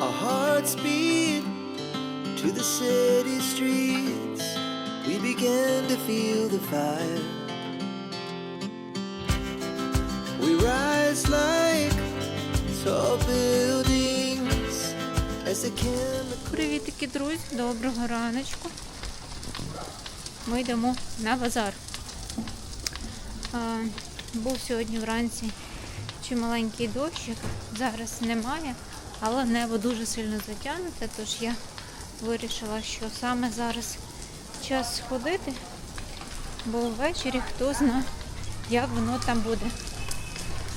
Our hearts beat to the city streets. We began to feel the fire. We rise like tall buildings as the chemical. Привітики, друзі, доброго раночку. Ми йдемо на базар. А, був сьогодні вранці чималенький дощик, зараз немає, але небо дуже сильно затягнуте, тож я вирішила, що саме зараз час сходити, бо ввечері хто знає, як воно там буде.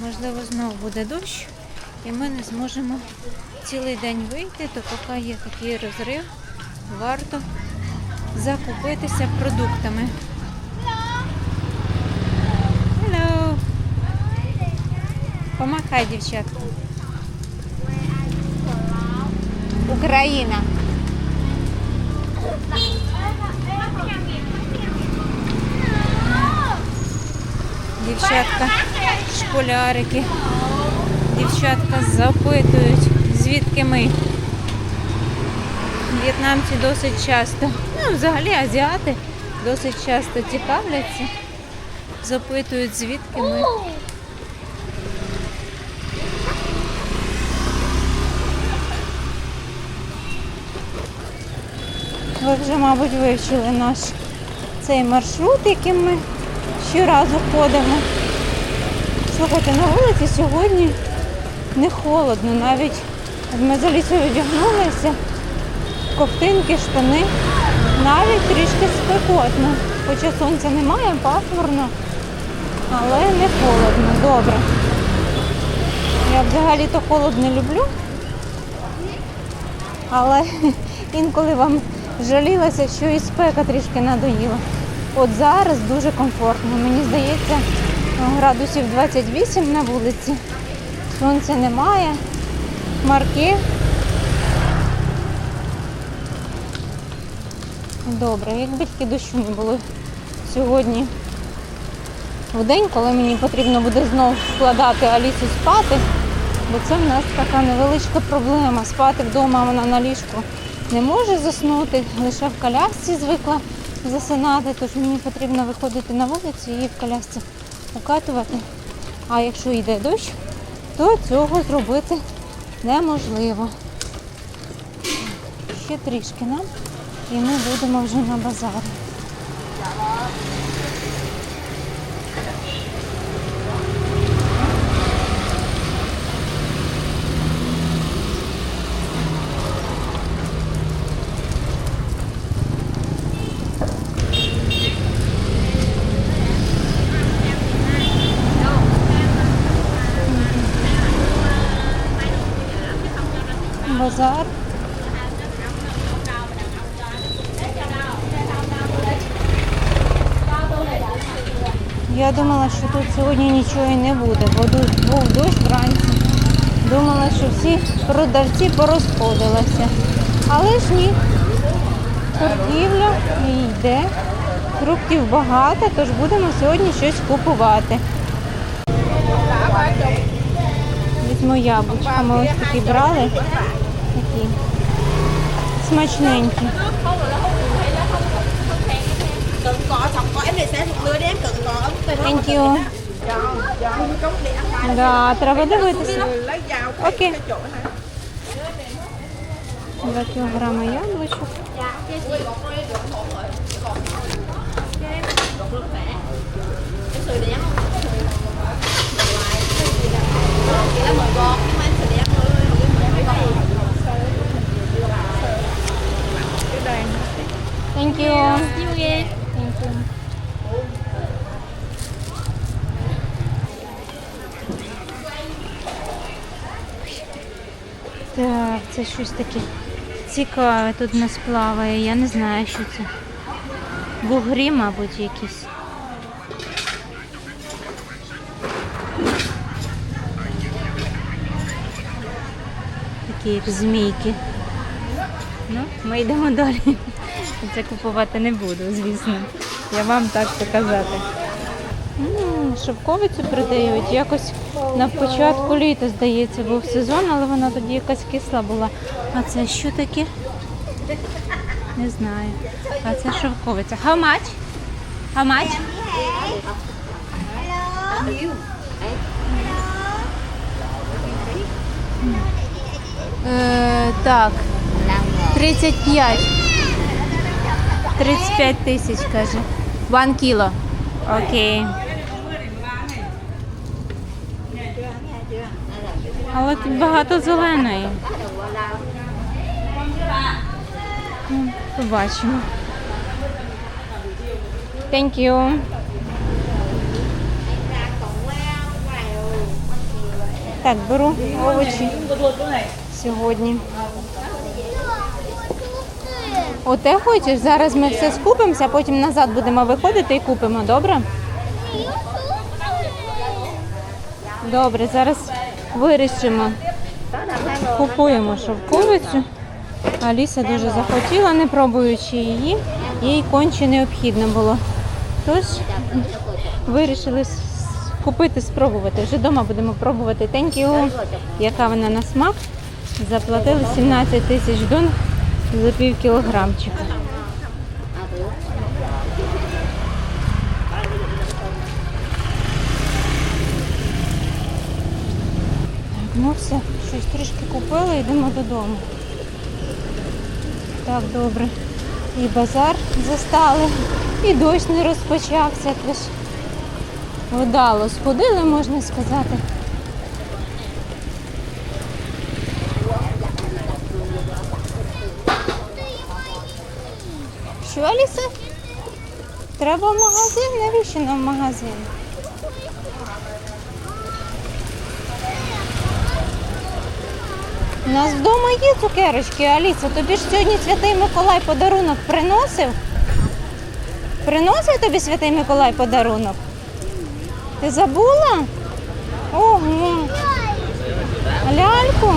Можливо, знову буде дощ, і ми не зможемо цілий день вийти, то поки є такий розрив, варто закупитися продуктами. Hello! Помахай, дівчатка. Україна. Дівчатка, школярики. Дівчатка запитують, звідки ми. В'єтнамці досить часто, ну взагалі азіати досить часто цікавляться, запитують, звідки ми. Ви вже, мабуть, вивчили наш цей маршрут, яким ми щоразу ходимо. Слухайте, на вулиці сьогодні не холодно, навіть ми за лісою одягнулися, ковтинки, штани, навіть трішки спекотно. Хоча сонця немає, пасмурно, але не холодно, добре. Я взагалі-то холод не люблю, але інколи вам жалілася, що і спека трішки надоїла. От зараз дуже комфортно. Мені здається, градусів 28 на вулиці. Сонця немає, хмарки. Добре, якби тільки дощу не було сьогодні в день, коли мені потрібно буде знову вкладати Алісу спати, бо це в нас така невеличка проблема. Спати вдома вона на ліжку не може заснути, лише в колясці звикла засинати, тож мені потрібно виходити на вулицю і в колясці укатувати. А якщо йде дощ, то цього зробити неможливо. Ще трішки нам і ми будемо вже на базарі. Базар. Я думала, що тут сьогодні нічого і не буде, бо був дощ вранці. Думала, що всі продавці порозходилися. Але ж ні. Торгівля йде. Фруктів багато, тож будемо сьогодні щось купувати. Візьму яблучка. Ми ось такі брали. Такі смачненькі. Thank you. cốc để ăn hai Да, треба дивитися. lấy dao Окей. cái chỗ này 2 кілограми яблучок. sườn để Так, це щось таке цікаве тут нас плаває. Я не знаю, що це. Вугрі, мабуть, якісь. Такі як змійки. Ну, ми йдемо далі. Це купувати не буду, звісно. Я вам так показати. Шовковицю продають. Якось на початку літа, здається, був сезон, але вона тоді якась кисла була. А це що таке? Не знаю. А це шовковиця. How much? How much? Е, так, 35. 35 тисяч, каже. One кіло. Окей. Але тут багато зеленої. Ну, Побачимо. Thank you. Так, беру овочі сьогодні. Оте хочеш? Зараз ми все скупимося, потім назад будемо виходити і купимо, добре? Добре, зараз вирішимо. Купуємо шовковицю. Аліса дуже захотіла, не пробуючи її, їй конче необхідно було. Тож вирішили купити, спробувати. Вже вдома будемо пробувати Thank. Яка вона на смак. Заплатили 17 тисяч дон за пів кілограмчика. Ну все, щось трішки купили, йдемо додому. Так, добре. І базар застали, і дощ не розпочався. Тож вдало сходили, можна сказати. Що, Аліса? Треба в магазин? Навіщо нам магазин? У нас вдома є цукерочки, Аліса. Тобі ж сьогодні Святий Миколай подарунок приносив? Приносив тобі Святий Миколай подарунок? Ти забула? Ого. Ляльку?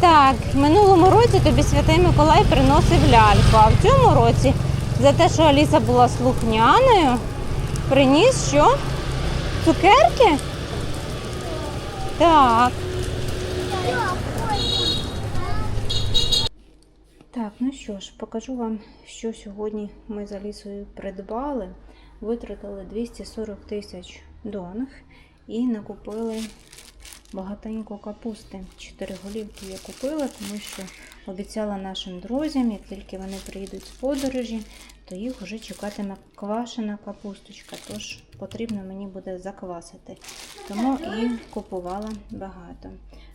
Так, в минулому році тобі Святий Миколай приносив ляльку, а в цьому році за те, що Аліса була слухняною, приніс що? Цукерки? Так. Так, ну що ж, покажу вам, що сьогодні ми з Алісою придбали. Витратили 240 тисяч донг і накупили багатенько капусти. Чотири голівки я купила, тому що обіцяла нашим друзям, як тільки вони приїдуть з подорожі, то їх вже чекатиме квашена капусточка. Тож потрібно мені буде заквасити. Тому і купувала багато.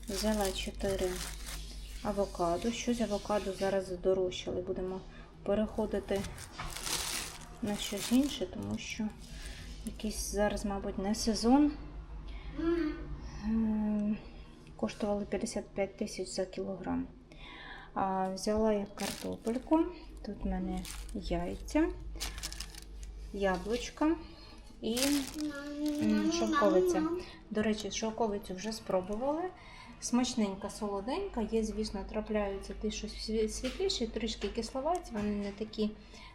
Взяла 4 авокадо. Щось авокадо зараз здорожчали. Будемо переходити на щось інше, тому що якийсь зараз, мабуть, не сезон. Ем, Коштували 55 тисяч за кілограм. А взяла я картопельку. Тут в мене яйця, яблучка і шовковиця. До речі, шовковицю вже спробували. Смачненька, солоденька. Є, звісно, трапляються ті, що світліші, трішки кисловаті, вони не такі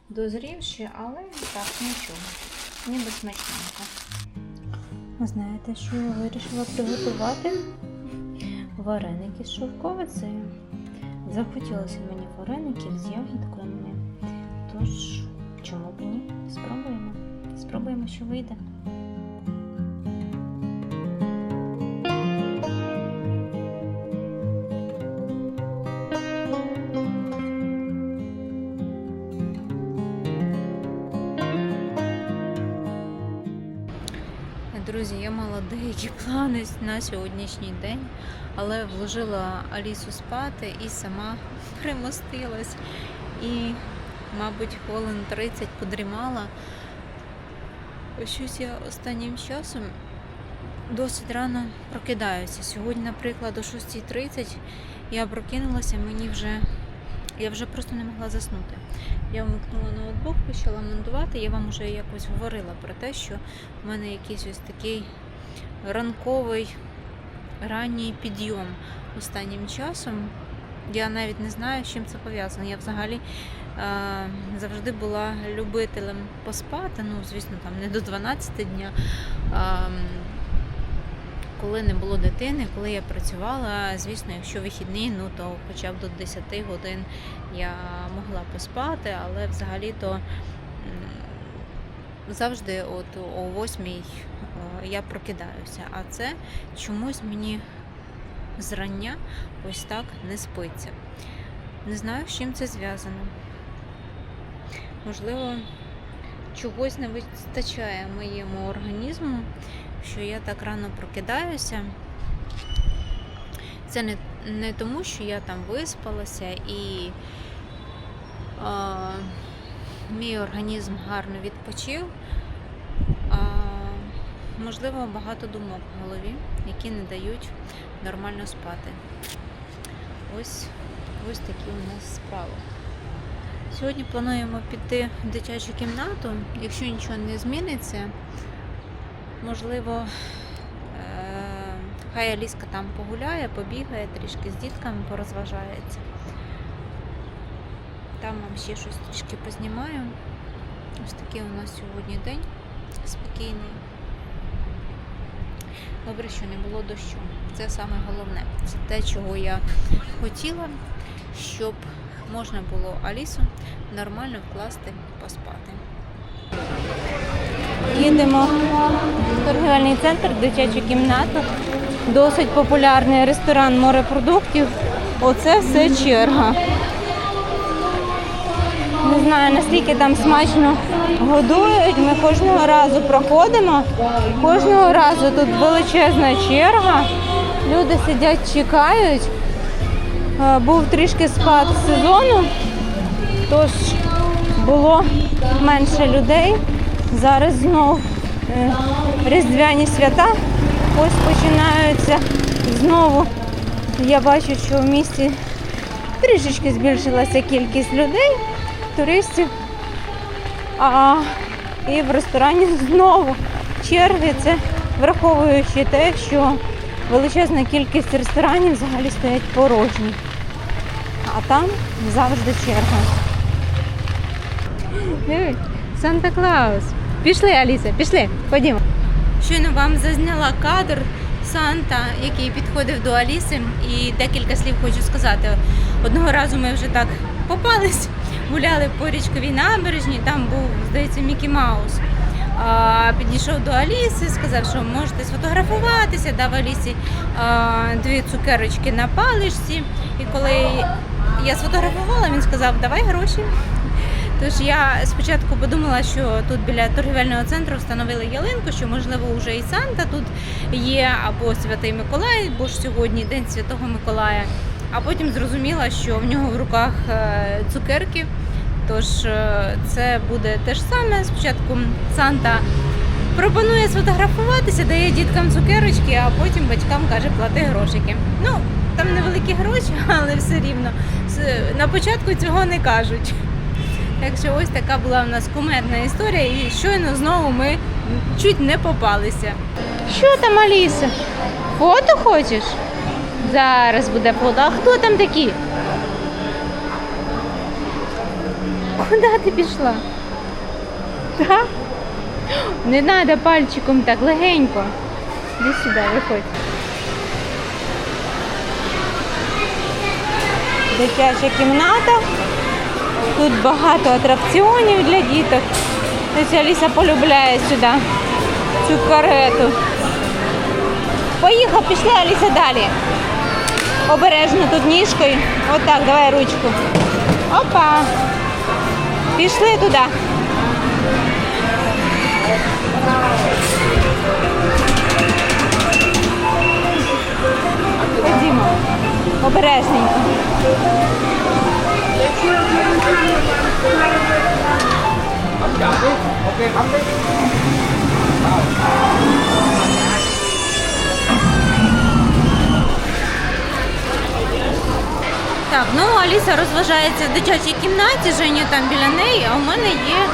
дозрівші, але так, нічого. Ніби смачненько. Знаєте, що я вирішила приготувати? Вареники з шовковицею. Захотілося мені вареників з ягідками. Тож, чому б ні? Спробуємо. Спробуємо, що вийде. Друзі, я мала деякі плани на сьогоднішній день, але вложила Алісу спати і сама примостилась. І, мабуть, хвилин 30 подрімала. Щось я останнім часом досить рано прокидаюся. Сьогодні, наприклад, о 6.30 я прокинулася, мені вже. Я вже просто не могла заснути. Я вмикнула ноутбук, почала монтувати. Я вам вже якось говорила про те, що в мене якийсь ось такий ранковий ранній підйом останнім часом. Я навіть не знаю, з чим це пов'язано. Я взагалі завжди була любителем поспати. Ну, звісно, там не до 12 дня. А, коли не було дитини, коли я працювала, звісно, якщо вихідні, ну то хоча б до 10 годин я могла поспати, але взагалі-то завжди от о 8 я прокидаюся. А це чомусь мені зрання ось так не спиться. Не знаю, з чим це зв'язано. Можливо, чогось не вистачає моєму організму, що я так рано прокидаюся. Це не, не тому, що я там виспалася і а, мій організм гарно відпочив. А, можливо, багато думок в голові, які не дають нормально спати. Ось, ось такі у нас справи. Сьогодні плануємо піти в дитячу кімнату. Якщо нічого не зміниться, можливо, е, хай Аліска там погуляє, побігає трішки з дітками, порозважається. Там вам ще щось трішки познімаю. Ось такий у нас сьогодні день спокійний. Добре, що не було дощу. Це саме головне. Це те, чого я хотіла, щоб можна було Алісу нормально вкласти поспати. Їдемо в торгівельний центр, дитячу кімнату. Досить популярний ресторан морепродуктів. Оце все черга. Не знаю, наскільки там смачно годують. Ми кожного разу проходимо. Кожного разу тут величезна черга. Люди сидять, чекають. Е, Був трішки спад сезону, тож було менше людей. Зараз знов е, різдвяні свята. Ось починаються знову. Я бачу, що в місті трішечки збільшилася кількість людей, туристів. А і в ресторані знову черги. Це враховуючи те, що величезна кількість ресторанів взагалі стоять порожні. А там завжди черга. Санта-Клаус. Пішли, Аліса, пішли, ходімо. Щойно вам зазняла кадр Санта, який підходив до Аліси, і декілька слів хочу сказати. Одного разу ми вже так попались, гуляли по річковій набережні, там був, здається, Мікі Маус. А, підійшов до Аліси, сказав, що можете сфотографуватися, дав Алісі а, дві цукерочки на паличці. І коли я сфотографувала, він сказав, давай гроші. Тож я спочатку подумала, що тут біля торгівельного центру встановили ялинку, що можливо вже і Санта тут є, або Святий Миколай, бо ж сьогодні День Святого Миколая. А потім зрозуміла, що в нього в руках е, цукерки. Тож е, це буде те ж саме. Спочатку Санта пропонує сфотографуватися, дає діткам цукерочки, а потім батькам каже плати грошики. Ну, там невеликі гроші, але все рівно. На початку цього не кажуть. Так що ось така була в нас кумедна історія, і щойно знову ми чуть не попалися. Що там, Аліса? Фото хочеш? Зараз буде фото. А хто там такі? Куди ти пішла? Так? Не треба пальчиком так легенько. Іди сюди, виходь. Дитяча кімната. Тут багато атракціонів для діток. Ось Аліса полюбляє сюди цю карету. Поїхав, пішли Аліса далі. Обережно тут ніжкою. Отак, давай ручку. Опа. Пішли туди. Ходімо. Обережненько. Так, ну Аліса розважається в дитячій кімнаті, Женя там біля неї, а у мене є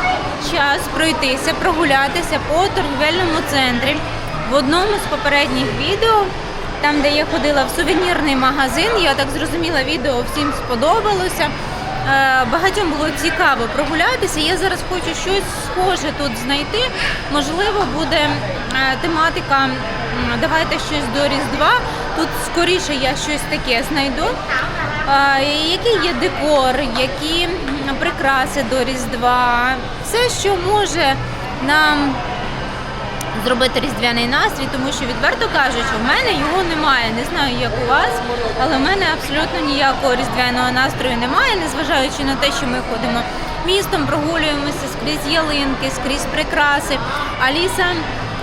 час пройтися, прогулятися по торгівельному центрі. В одному з попередніх відео, там де я ходила в сувенірний магазин, я так зрозуміла, відео всім сподобалося. е, багатьом було цікаво прогулятися. Я зараз хочу щось схоже тут знайти. Можливо, буде е, тематика Давайте щось до Різдва. Тут скоріше я щось таке знайду. Е, Який є декор, які прикраси до Різдва, все, що може нам зробити різдвяний настрій, тому що відверто кажучи, в мене його немає. Не знаю, як у вас, але в мене абсолютно ніякого різдвяного настрою немає, незважаючи на те, що ми ходимо містом, прогулюємося скрізь ялинки, скрізь прикраси. Аліса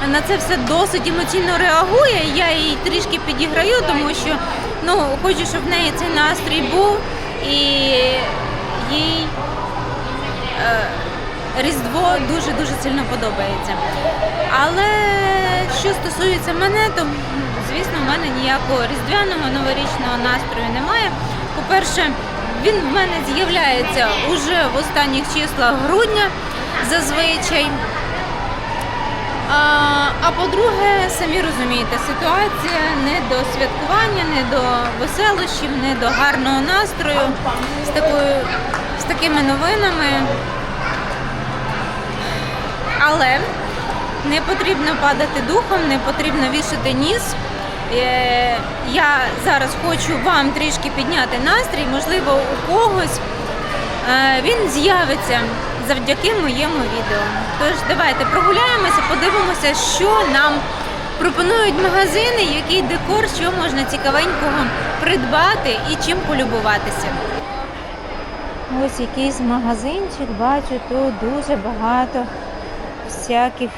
на це все досить емоційно реагує. Я їй трішки підіграю, тому що ну хочу, щоб в неї цей настрій був і їй. е, Різдво дуже дуже сильно подобається. Але що стосується мене, то звісно, в мене ніякого різдвяного новорічного настрою немає. По-перше, він в мене з'являється уже в останніх числах грудня зазвичай. А, а по-друге, самі розумієте, ситуація не до святкування, не до веселощів, не до гарного настрою з такою з такими новинами. Але не потрібно падати духом, не потрібно вішати ніс. Е, Я зараз хочу вам трішки підняти настрій, можливо, у когось е, він з'явиться завдяки моєму відео. Тож давайте прогуляємося, подивимося, що нам пропонують магазини, який декор, що можна цікавенького придбати і чим полюбуватися. Ось якийсь магазинчик, бачу, тут дуже багато всяких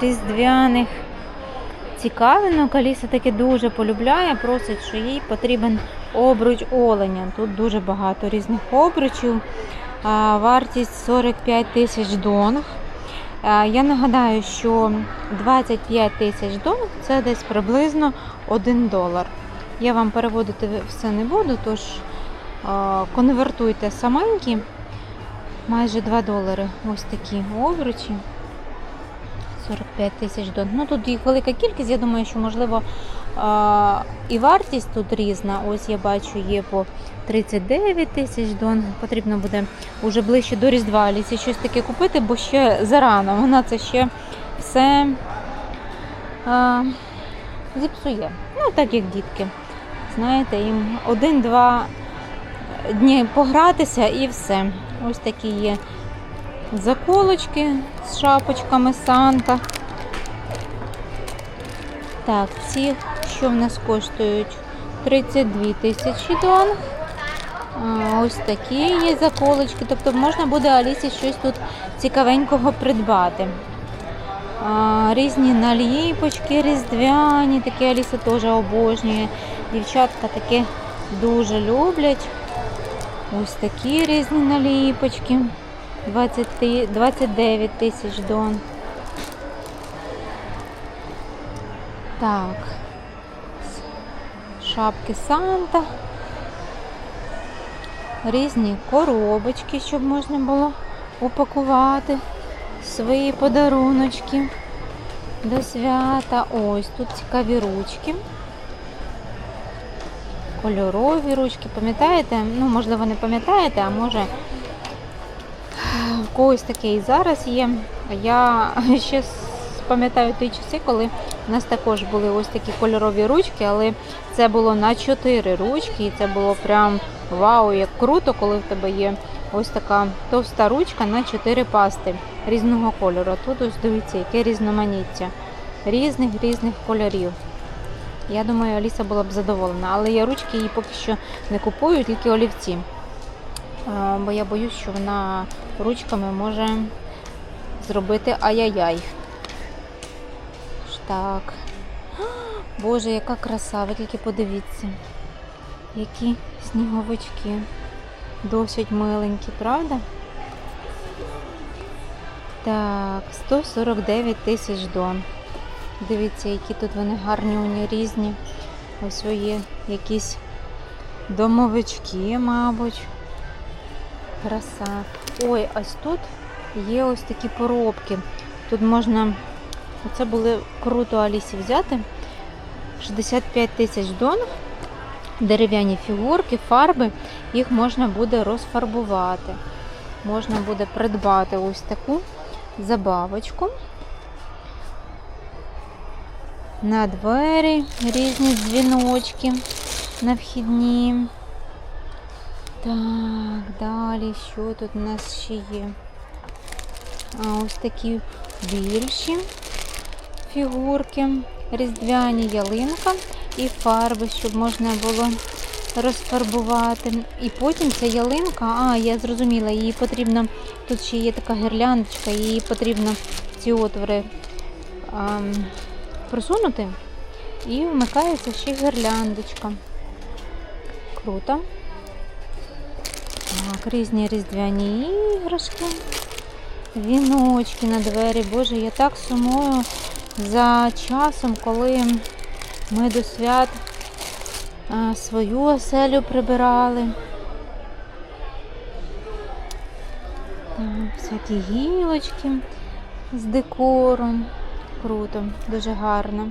різдвяних цікавинок. Аліса таки дуже полюбляє, просить, що їй потрібен обруч оленя. Тут дуже багато різних обручів. Вартість 45 тисяч донг. Я нагадаю, що 25 тисяч донг це десь приблизно 1 долар. Я вам переводити все не буду, тож конвертуйте саменькі. Майже 2 долари. Ось такі обручі. 45 тисяч дон. Ну тут їх велика кількість. Я думаю, що можливо і вартість тут різна. Ось я бачу, є по 39 тисяч дон. Потрібно буде уже ближче до Різдва Алісі щось таке купити, бо ще зарано. Вона це ще все а, зіпсує. Ну, так як дітки. Знаєте, їм один-два дні погратися і все. Ось такі є заколочки з шапочками Санта. Так, ці, що в нас коштують? 32 тисячі дон. Ось такі є заколочки. Тобто можна буде Алісі щось тут цікавенького придбати. Різні наліпочки, різдвяні, такі Аліса теж обожнює. Дівчатка таке дуже люблять. Ось такі різні наліпочки. 20, 29 тисяч дон. Так. Шапки Санта. Різні коробочки, щоб можна було упакувати свої подаруночки до свята. Ось тут цікаві ручки. Кольорові ручки, пам'ятаєте? Ну, можливо, не пам'ятаєте, а може в когось таке і зараз є. Я ще пам'ятаю ті часи, коли у нас також були ось такі кольорові ручки, але це було на 4 ручки, і це було прям вау, як круто, коли в тебе є ось така товста ручка на 4 пасти різного кольору. Тут ось дивіться, яке різноманіття різних різних кольорів. Я думаю, Аліса була б задоволена, але я ручки їй поки що не купую, тільки олівці. Бо я боюсь, що вона ручками може зробити ай-яй-яй. Так. Боже, яка краса, ви тільки подивіться. Які сніговички. Досить миленькі, правда? Так, 149 тисяч дон. Дивіться, які тут вони гарні, різні. Ось є якісь домовички, мабуть. Краса. Ой, ось тут є ось такі поробки. Тут можна. Оце було круто Алісі взяти. 65 тисяч дон. дерев'яні фігурки, фарби, їх можна буде розфарбувати. Можна буде придбати ось таку забавочку. На двері різні дзвіночки на вхідні. Так, далі, що тут у нас ще є? А ось такі більші фігурки, різдвяні ялинка і фарби, щоб можна було розфарбувати. І потім ця ялинка, а, я зрозуміла, її потрібно, тут ще є така гірляндочка, її потрібно ці отвори ам, просунути і вмикається ще гірляндочка. Круто. Так, різні різдвяні іграшки, віночки на двері. Боже, я так сумую за часом, коли ми до свят свою оселю прибирали. Так, всякі гілочки з декором. Круто, дуже гарно.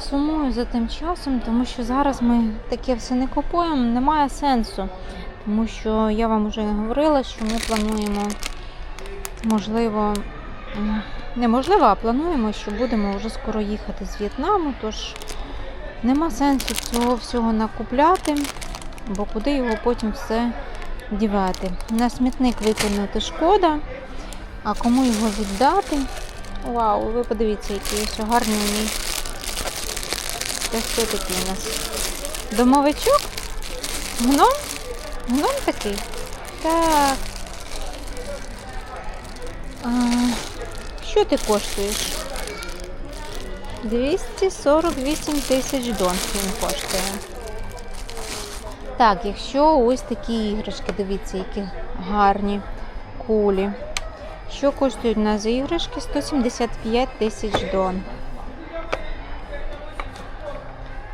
Сумую за тим часом, тому що зараз ми таке все не купуємо, немає сенсу. Тому що я вам вже говорила, що ми плануємо, можливо, неможливо, а плануємо, що будемо вже скоро їхати з В'єтнаму, тож нема сенсу цього всього накупляти, бо куди його потім все дівати. На смітник викинути шкода, а кому його віддати? Вау, ви подивіться, який ось гарний мій. Це хто такий у нас? Домовичок? Гном? Гном такий? Так. А, що ти коштуєш? 248 тисяч дон він коштує. Так, якщо ось такі іграшки, дивіться, які гарні кулі. Що коштують у нас іграшки? 175 тисяч дон.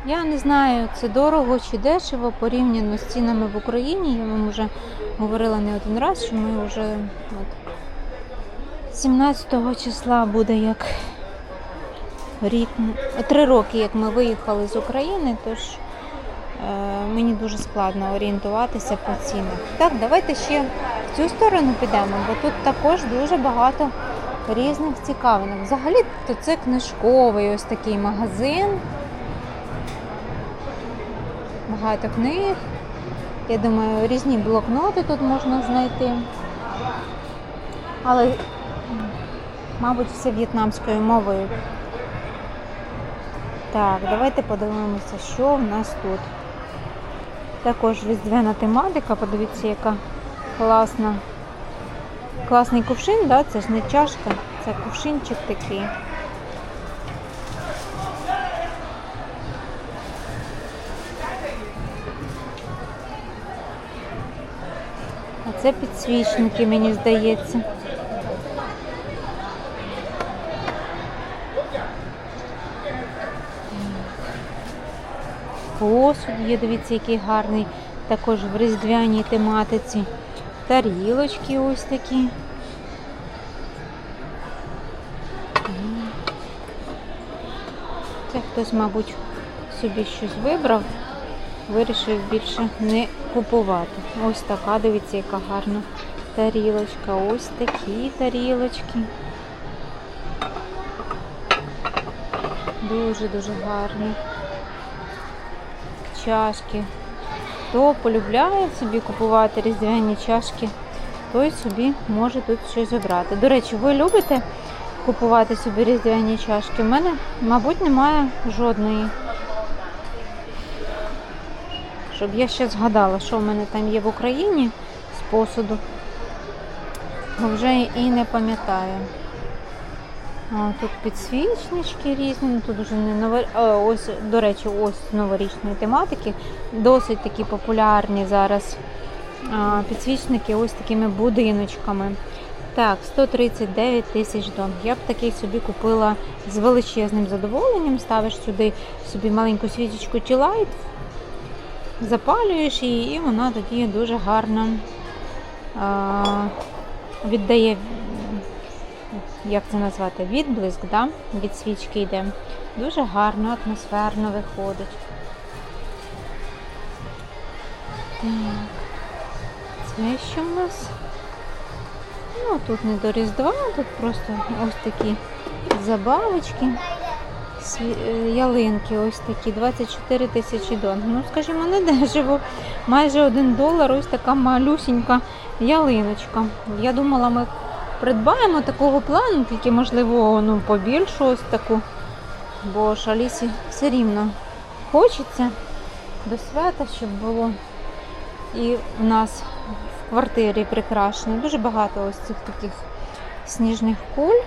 Я не знаю, це дорого чи дешево порівняно з цінами в Україні. Я вам вже говорила не один раз, що ми вже от, 17 числа буде як рік, три роки, як ми виїхали з України, тож е, мені дуже складно орієнтуватися по цінах. Так, давайте ще в цю сторону підемо, бо тут також дуже багато різних цікавинок. Взагалі, то це книжковий ось такий магазин. Багато книг. Я думаю, різні блокноти тут можна знайти. Але, мабуть, все в'єтнамською мовою. Так, давайте подивимося, що в нас тут. Також різдвяна тематика, подивіться, яка класна. Класний кувшин, да? це ж не чашка, це кувшинчик такий. Це підсвічники, мені здається. Посуд є, дивіться, який гарний, також в різдвяній тематиці. Тарілочки ось такі. Це хтось, мабуть, собі щось вибрав, вирішив більше не купувати. Ось така, дивіться, яка гарна тарілочка. Ось такі тарілочки. Дуже-дуже гарні. Чашки. Хто полюбляє собі купувати різдвяні чашки, той собі може тут щось обрати. До речі, ви любите купувати собі різдвяні чашки? У мене, мабуть, немає жодної. Щоб я ще згадала, що в мене там є в Україні з посуду. Бо вже і не пам'ятаю. Тут підсвічнички різні, ну тут вже не ново... ось, до речі, ось новорічної тематики. Досить такі популярні зараз підсвічники ось такими будиночками. Так, 139 тисяч дон. Я б такий собі купила з величезним задоволенням. Ставиш сюди собі маленьку свічечку T-Light, запалюєш її, і вона тоді дуже гарно а, віддає як це назвати, відблиск, да? від свічки йде. Дуже гарно, атмосферно виходить. Так. Це що в нас? Ну, тут не до Різдва, тут просто ось такі забавочки. Е, Ялинки ось такі, 24 тисячі дон. Ну, скажімо, не дешево. Майже 1 долар, ось така малюсінька ялиночка. Я думала, ми придбаємо такого плану, тільки, можливо, ну, побільшу ось таку. Бо ж Алісі все рівно хочеться до свята, щоб було і в нас в квартирі прикрашено. Дуже багато ось цих таких сніжних куль.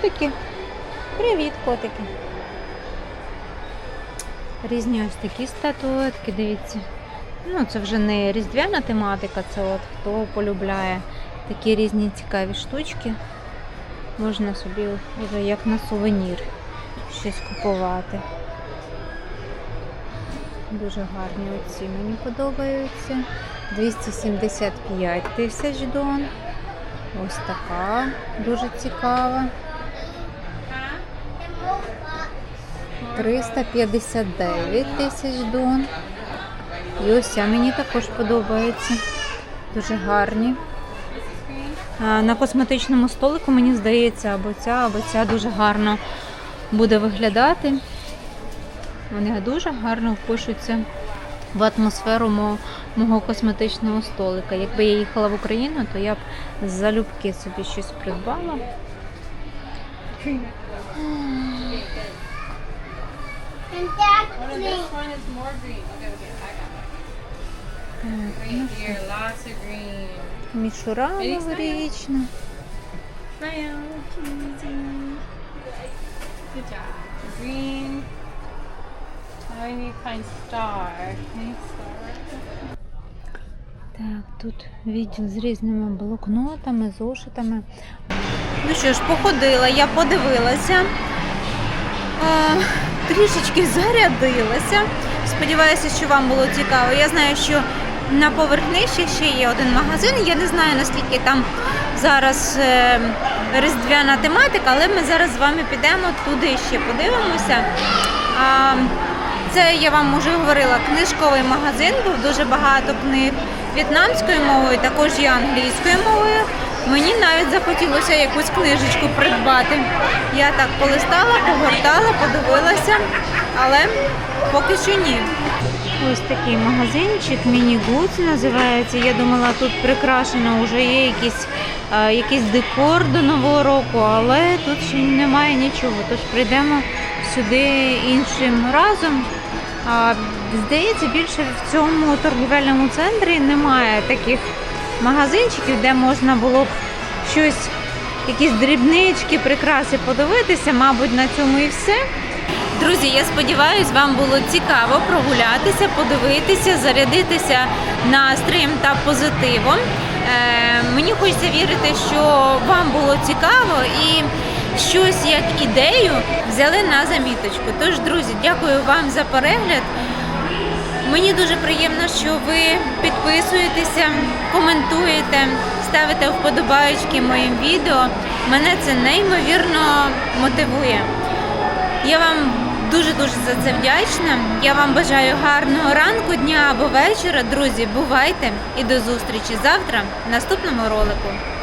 Котики. Привіт, котики. Різні ось такі статуетки, дивіться. Ну, це вже не різдвяна тематика, це от хто полюбляє такі різні цікаві штучки. Можна собі вже як на сувенір щось купувати. Дуже гарні оці мені подобаються. 275 тисяч дон. Ось така дуже цікава. 359 тисяч дон. І ось ця мені також подобається. Дуже гарні. На косметичному столику, мені здається, або ця, або ця дуже гарно буде виглядати. Вони дуже гарно впишуться в атмосферу мо- мого косметичного столика. Якби я їхала в Україну, то я б залюбки собі щось придбала. Oh, this one is more green. Okay, okay, I got it. Green here, lots of green. Мішура Різна? новорічна. Smile, cheesy. Good job. Green. Now we need to find star. Need star. Так, тут відділ з різними блокнотами, зошитами. Ну що ж, походила, я подивилася. А, трішечки зарядилася. Сподіваюся, що вам було цікаво. Я знаю, що на поверх нижче ще є один магазин. Я не знаю, наскільки там зараз е, різдвяна тематика, але ми зараз з вами підемо туди ще подивимося. Це я вам вже говорила, книжковий магазин, був дуже багато книг в'єтнамською мовою, також і англійською мовою. Мені навіть захотілося якусь книжечку придбати. Я так полистала, погортала, подивилася, але поки що ні. Ось такий магазинчик, міні Goods називається. Я думала, тут прикрашено вже є якийсь, е, якийсь декор до Нового року, але тут ще немає нічого. Тож прийдемо сюди іншим разом. А, здається, більше в цьому торгівельному центрі немає таких магазинчиків, де можна було б щось, якісь дрібнички, прикраси подивитися. Мабуть, на цьому і все. Друзі, я сподіваюся, вам було цікаво прогулятися, подивитися, зарядитися настроєм та позитивом. Е, мені хочеться вірити, що вам було цікаво і щось як ідею взяли на заміточку. Тож, друзі, дякую вам за перегляд. Мені дуже приємно, що ви підписуєтеся, коментуєте, ставите вподобаючки моїм відео. Мене це неймовірно мотивує. Я вам дуже-дуже за це вдячна. Я вам бажаю гарного ранку, дня або вечора. Друзі, бувайте і до зустрічі завтра в наступному ролику.